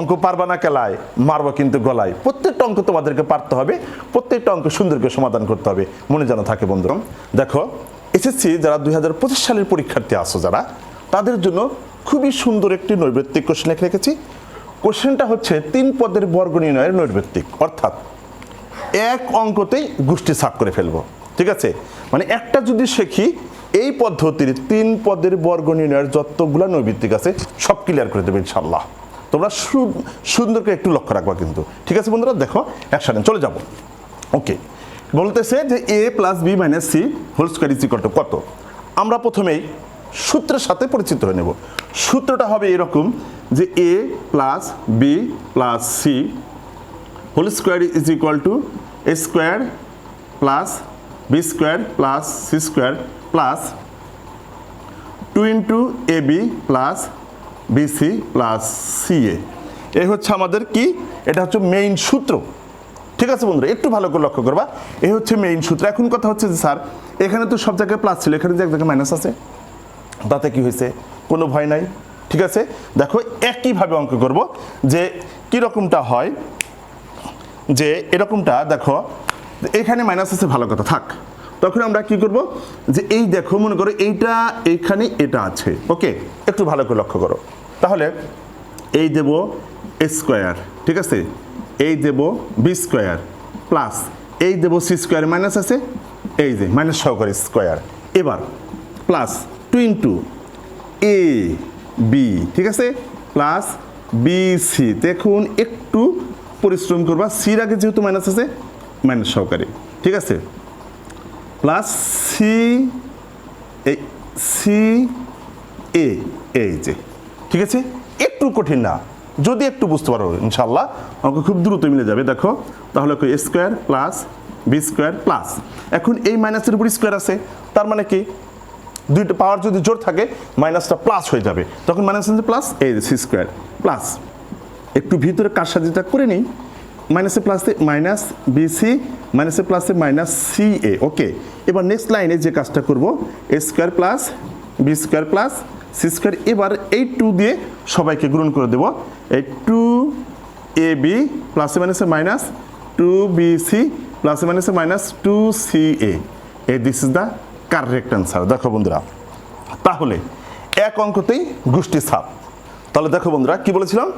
অঙ্ক পারবা না কেলায়, মারবো কিন্তু গলায়। প্রত্যেকটা অঙ্ক তোমাদেরকে পারতে হবে, প্রত্যেকটা অঙ্ক সুন্দরকে সমাধান করতে হবে। মনে যেন থাকে বন্ধু দেখো, এসএসসি যারা দুই হাজার পঁচিশ সালের পরীক্ষার্থী আসো যারা, তাদের জন্য খুবই সুন্দর একটি নৈবৃত্তিক কোশ্চেন লিখে রেখেছি। কোশ্চেনটা হচ্ছে তিন পদের বর্গ নির্ণয়ের নৈবৃত্তিক অর্থাৎ এক অঙ্কতেই গোষ্ঠী সাফ করে ফেলব, ঠিক আছে? মানে একটা যদি শেখি, এই পদ্ধতির তিন পদের বর্গ নির্ণয়ের যতগুলো নৈবৃত্তিক আছে, সব ক্লিয়ার করে দেবে ইনশাল্লাহ তোমরা সুন্দর করে একটু লক্ষ্য রাখবা কিন্তু। ঠিক আছে বন্ধুরা? দেখো, একসাথে চলে যাব। ওকে বলতেছে যে A plus B minus C whole square is equal to কত? আমরা প্রথমেই সূত্রের সাথে পরিচিত হয়ে নেব। সূত্রটা হবে এরকম যে A plus B plus C whole square is equal to A square plus B square plus C square plus two into A B plus BC plus C A এই হচ্ছে আমাদের কি? এটা হচ্ছে মেইন সূত্র। ঠিক আছে বন্ধুরা? একটু ভালো করে লক্ষ্য করবা। এই হচ্ছে মেইন সূত্র। এখন কথা হচ্ছে যে, স্যার, এখানে তো সব জায়গায় প্লাস ছিল। এখানে যে এক জায়গায় মাইনাস আছে। তাতে কি হয়েছে? কোনো ভয় নাই। ঠিক আছে? দেখো, একইভাবে অঙ্ক করব যে, কীরকমটা হয়? যে, এরকমটা, দেখো, এখানে মাইনাস আছে, ভালো কথা, থাক। তখন আমরা কি করব? যে এই দেখো, মনে করো এইটা, এইখানে এটা আছে। ওকে, একটু ভালো করে লক্ষ্য করো। তাহলে এই দেব স্কোয়ার, ঠিক আছে? এই দেব বি স্কোয়ার প্লাস এই দেব সি স্কোয়ার মাইনাস আছে, এই যে মাইনাস সহকারে স্কোয়ার। এবার plus two into A B ঠিক আছে? প্লাস বি সি দেখুন, একটু পরিশ্রম করবা। সির আগে যেহেতু মাইনাস আছে, মাইনাস সহকারে, ঠিক আছে? প্লাস সি এই সি এ এই যে। ঠিক আছে? একটু কঠিন না। যদি একটু বুঝতে পারো ইনশাল্লাহ আমাকে খুব দ্রুত মিলে যাবে, দেখো। তাহলে A square plus B square plus এখন এই মাইনাসের উপর স্কোয়ার আছে। তার মানে কি? দুইটা পাওয়ার যদি জোর থাকে মাইনাসটা প্লাস হয়ে যাবে। তখন মাইনাস প্লাস এই সি স্কোয়ার প্লাস একটু ভিতরে কারসাজিটা করে নিই। মাইনাসে প্লাসে মাইনাস বিসি মাইনাসে প্লাসে মাইনাস সি এ ওকে এবার নেক্সট লাইনে যে কাজটা করব A square plus B square plus C square এবার এই টু দিয়ে সবাইকে গ্রহণ করে দেব। এই টু এ বি প্লাসে মাইনাসে মাইনাস টু বি সি প্লাসে মাইনাসে minus two C A A this is the correct answer দেখো বন্ধুরা, তাহলে এক অঙ্কতেই গোষ্ঠী ছাপ। তাহলে দেখো বন্ধুরা, কি বলেছিলাম?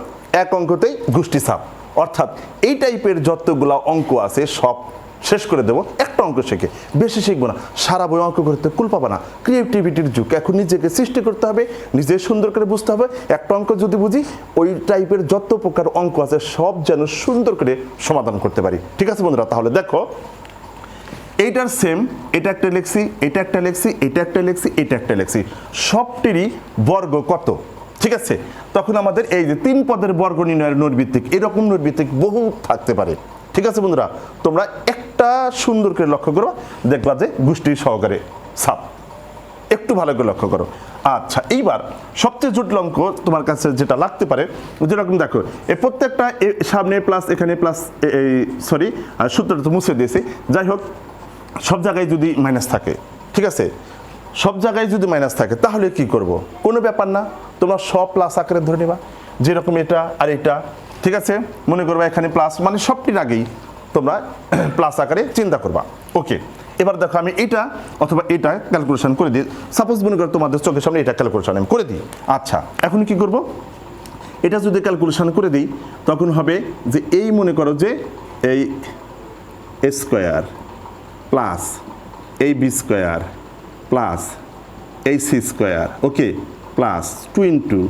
এক অঙ্কতেই গোষ্ঠী ছাপ। অর্থাৎ এই টাইপের যতগুলা অঙ্ক আছে, সব শেষ করে দেবো। একটা অঙ্ক শেখে। বেশি শিখব না। সারা বই অঙ্ক করতে কুল পাবা না। ক্রিয়েটিভিটির যুগ। এখন নিজেকে সৃষ্টি করতে হবে, নিজে সুন্দর করে বুঝতে হবে। একটা অঙ্ক যদি বুঝি, ওই টাইপের যত প্রকার অঙ্ক আছে, সব যেন সুন্দর করে সমাধান করতে পারি। ঠিক আছে বন্ধুরা? তাহলে দেখো, এইটার সেম এটা একটা লেখছি, এটা একটা লেখছি, এটা একটা লেখছি, এটা একটা লেখছি। সবটিরই বর্গ কত? ঠিক আছে? তখন আমাদের এই যে তিন পদের বর্গ নির্ণয়ের নৈর্ভিত্তিক এরকম নৈর্ভিত্তিক বহু থাকতে পারে। ঠিক আছে বন্ধুরা? তোমরা একটা সুন্দর করে লক্ষ্য করো, দেখবা যে গোষ্ঠীর সহকারে, সাপ, একটু ভালো করে লক্ষ্য করো। আচ্ছা এইবার সবচেয়ে জটিল অঙ্ক তোমার কাছে যেটা লাগতে পারে, যেরকম দেখো এই প্রত্যেকটা এ- সামনে প্লাস এখানে প্লাস এই সরি সূত্রটা তো মুছে দিয়েছি। যাই হোক, সব জায়গায় যদি মাইনাস থাকে, ঠিক আছে? সব জায়গায় যদি মাইনাস থাকে, তাহলে কি করব? কোনো ব্যাপার না, তোমরা সব প্লাস আকারে ধরে নেবা। যেরকম এটা আর এটা, ঠিক আছে? মনে করবা এখানে প্লাস মানে সবটির আগেই তোমরা প্লাস আকারে চিন্তা করবা। ওকে এবার দেখো আমি এটা অথবা এটা ক্যালকুলেশন করে দিই। সাপোজ মনে করো তোমাদের চোখের সামনে এটা ক্যালকুলেশন আমি করে দিই। আচ্ছা এখন কি করব? এটা যদি ক্যালকুলেশন করে দিই, তখন হবে যে এই মনে করো যে এই স্কোয়ার প্লাস এই বি স্কোয়ার প্লাস এই C square okay plus two into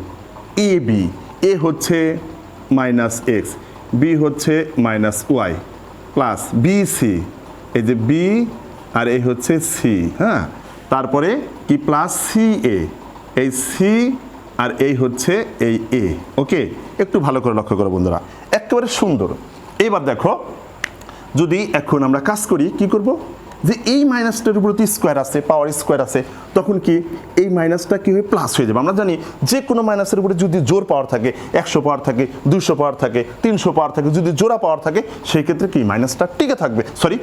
A B A হচ্ছে মাইনাস এক্স বি হচ্ছে minus Y plus B C এই যে বি আর এই হচ্ছে সি হ্যাঁ? তারপরে কি প্লাস সি এ এই সি আর এই হচ্ছে এই এ ওকে একটু ভালো করে লক্ষ্য করো বন্ধুরা, একেবারে সুন্দর। এইবার দেখো, যদি এখন আমরা কাজ করি, কি করব? যে এই মাইনাসটার উপরে তো স্কোয়ার আছে পাওয়ার স্কোয়ার আছে, তখন কি এই মাইনাসটা কি হয়ে প্লাস হয়ে যাবে? আমরা জানি যে কোনো মাইনাসের উপরে যদি জোর পাওয়ার থাকে, একশো পাওয়ার থাকে দুশো পাওয়ার থাকে, তিনশো পাওয়ার থাকে, যদি জোড়া পাওয়ার থাকে, সেই ক্ষেত্রে কি মাইনাসটা টিকে থাকবে সরি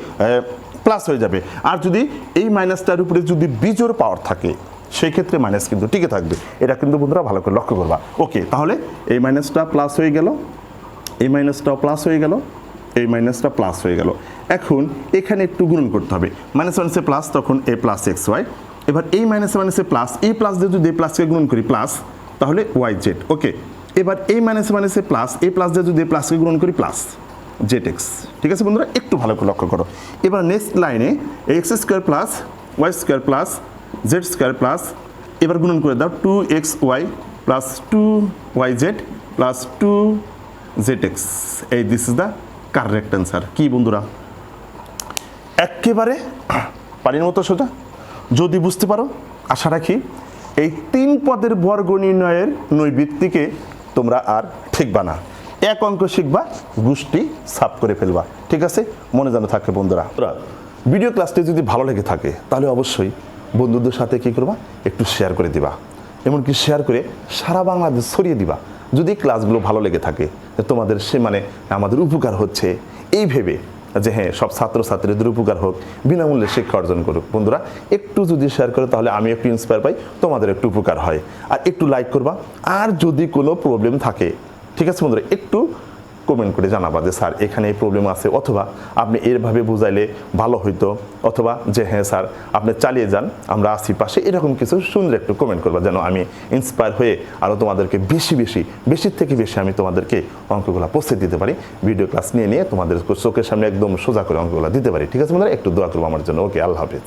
প্লাস হয়ে যাবে। আর যদি এই মাইনাসটার উপরে যদি বিজোর পাওয়ার থাকে, সেই ক্ষেত্রে মাইনাস কিন্তু টিকে থাকবে। এটা কিন্তু বন্ধুরা ভালো করে লক্ষ্য করবা। ওকে তাহলে এই মাইনাসটা প্লাস হয়ে গেল, এই মাইনাসটাও প্লাস হয়ে গেল, এই মাইনাসটা প্লাস হয়ে গেল। এখন এখানে একটু গুণন করতে হবে। মাইনাস মাইনাসে প্লাস তখন এ প্লাস এক্স ওয়াই এবার এই মাইনাসে মাইনাসে প্লাস এই প্লাস দিয়ে যদি প্লাসকে গুণন করি প্লাস তাহলে ওয়াই জেড ওকে এবার এই মাইনাসে মাইনাসে প্লাস এই প্লাস দিয়ে যদি প্লাসকে গুণন করি প্লাস জেড এক্স ঠিক আছে বন্ধুরা? একটু ভালো করে লক্ষ্য করো। এবার নেক্সট লাইনে X square plus Y square plus Z square plus এবার গুণন করে দাও two X Y plus two Y Z plus two Z X এই this is the correct answer কি বন্ধুরা? একেবারে পানির মতো সোজা? যদি বুঝতে পারো, আশা রাখি এই তিন পদের বর্গ নির্ণয়ের নৈবৃত্তিকে তোমরা আর ঠিকবা না। এক অঙ্ক শিখবা, গোষ্ঠী সাফ করে ফেলবা। ঠিক আছে? মনে যেন থাকে বন্ধুরা। ভিডিও ক্লাসটি যদি ভালো লেগে থাকে, তাহলে অবশ্যই বন্ধুদের সাথে কি করবা? একটু শেয়ার করে দিবা। এমনকি শেয়ার করে সারা বাংলাদেশ ছড়িয়ে দিবা। যদি ক্লাসগুলো ভালো লেগে থাকে তোমাদের সে মানে আমাদের উপকার হচ্ছে। এই ভেবে যে হ্যাঁ সব ছাত্র ছাত্রীদের উপকার হোক, বিনামূল্যে শিক্ষা অর্জন করুক। বন্ধুরা, একটু যদি শেয়ার করে তাহলে আমি একটু ইন্সপায়ার পাই, তোমাদের একটু উপকার হয়। আর একটু লাইক করবা, আর যদি কোনো প্রবলেম থাকে, ঠিক আছে বন্ধুরা, একটু কমেন্ট করে জানাবা যে, স্যার, এখানে এই প্রবলেম আছে। অথবা, আপনি এরভাবে বুঝাইলে ভালো হইতো। অথবা, যে হ্যাঁ স্যার, আপনি চালিয়ে যান, আমরা আসি পাশে। এরকম কিছু সুন্দর একটু কমেন্ট করবা, যেন আমি ইন্সপায়ার হয়ে আরও তোমাদেরকে বেশি বেশি, বেশির থেকে বেশি আমি তোমাদেরকে অঙ্কগুলো পৌঁছে দিতে পারি। ভিডিও ক্লাস নিয়ে নিয়ে তোমাদের চোখের সামনে একদম সোজা করে অঙ্কগুলো দিতে পারি। ঠিক আছে বন্ধুরা? একটু দোয়া করব আমার জন্য। ওকে আল্লাহ হাফিজ।